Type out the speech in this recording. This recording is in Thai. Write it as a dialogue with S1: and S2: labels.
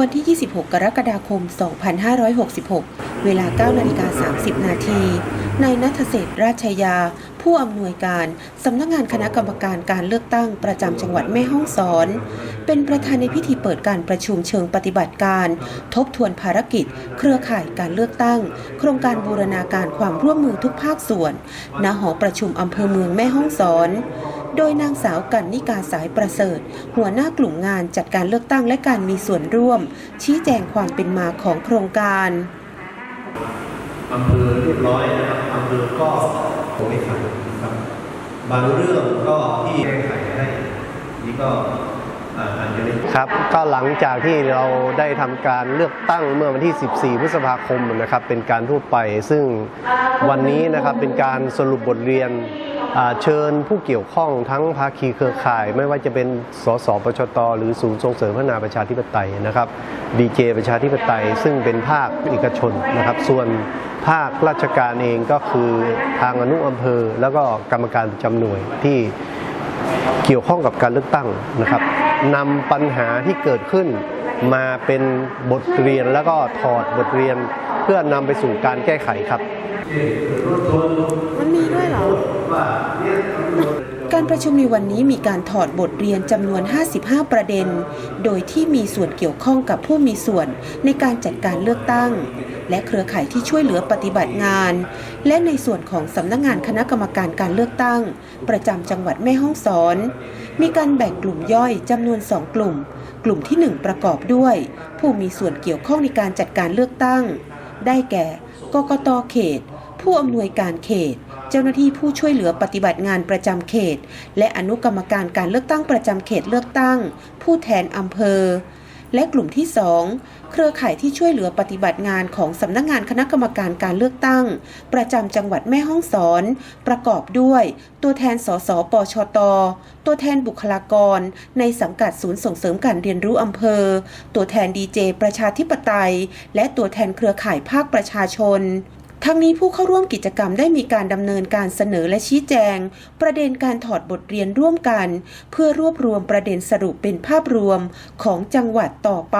S1: วันที่ 26 กรกฎาคม 2566 เวลา 9 นาฬิกา 30 นาทีนายนัทเศษราชยา ผู้อำนวยการสำนักงานคณะกรรมการการเลือกตั้งประจำจังหวัดแม่ฮ่องสอน เป็นประธานในพิธีเปิดการประชุมเชิงปฏิบัติการ ทบทวนภารกิจ เครือข่ายการเลือกตั้ง โครงการบูรณาการความร่วมมือทุกภาคส่วน ณ หอประชุมอำเภอเมืองแม่ฮ่องสอน โดยนางสาวกันนิกาสายประเสริฐ หัวหน้ากลุ่มงานจัดการเลือกตั้งและการมีส่วนร่วม ชี้แจงความเป็นมาของโครงการ
S2: อำเภอเรียบร้อยนะครับอำเภอก็คงไม่ทันนะครับบางเรื่องก็ที่แก้ไขให้นี่ก็อ่าอาจจะได้
S3: ครับก็หลังจากที่เราได้ทำการเลือกตั้งเมื่อวันที่ 14 พฤษภาคมนะครับเป็นการทั่วไป ซึ่งวันนี้นะครับเป็นการสรุปบทเรียนอ่า เชิญผู้เกี่ยวข้องทั้งภาคีเครือข่าย ไม่ว่าจะเป็นสสปชต หรือศูนย์ส่งเสริมพัฒนาประชาธิปไตยนะครับดีเจประชาธิปไตย ซึ่งเป็นภาคเอกชนนะครับ ส่วนภาคราชการเองก็คือทางอนุอำเภอ แล้วก็กรรมการประจำหน่วยที่เกี่ยวข้องกับการเลือกตั้งนะครับนำปัญหาที่เกิดขึ้นมาเป็นบทเรียนแล้วก็ถอดบทเรียน เพื่อนำไปสู่การแก้ไขครับ
S1: มันมีด้วยเหรอ การประชุมในวันนี้มีการถอดบทเรียนจำนวน 55 ประเด็น โดยที่มีส่วนเกี่ยวข้องกับผู้มีส่วนในการจัดการเลือกตั้ง และเครือข่ายที่ช่วยเหลือปฏิบัติงาน และในส่วนของสำนักงานคณะกรรมการการเลือกตั้ง ประจำจังหวัดแม่ฮ่องสอน มีการแบ่งกลุ่มย่อยจำนวน 2 กลุ่ม กลุ่มที่ 1 ประกอบด้วย ผู้มีส่วนเกี่ยวข้องในการจัดการเลือกตั้ง ได้แก่ กกตเขต ผู้อำนวยการเขต เจ้าหน้าที่ผู้ช่วยเหลือปฏิบัติงานประจำเขต และอนุกรรมการการเลือกตั้งประจำเขตเลือกตั้ง ผู้แทนอำเภอ และกลุ่มที่ 2 เครือข่ายที่ช่วยเหลือปฏิบัติงานของสำนักงานคณะกรรมการการเลือกตั้ง ประจำจังหวัดแม่ฮ่องสอน ประกอบด้วย ตัวแทนสสปชต ตัวแทนบุคลากร ในสังกัดศูนย์ส่งเสริมการเรียนรู้อำเภอ ตัวแทนดีเจประชาธิปไตย และตัวแทนเครือข่ายภาคประชาชน ทั้งนี้ผู้เข้าร่วมกิจกรรมได้มีการดำเนินการเสนอและชี้แจง ประเด็นการถอดบทเรียนร่วมกัน เพื่อรวบรวมประเด็นสรุปเป็นภาพรวมของจังหวัดต่อไป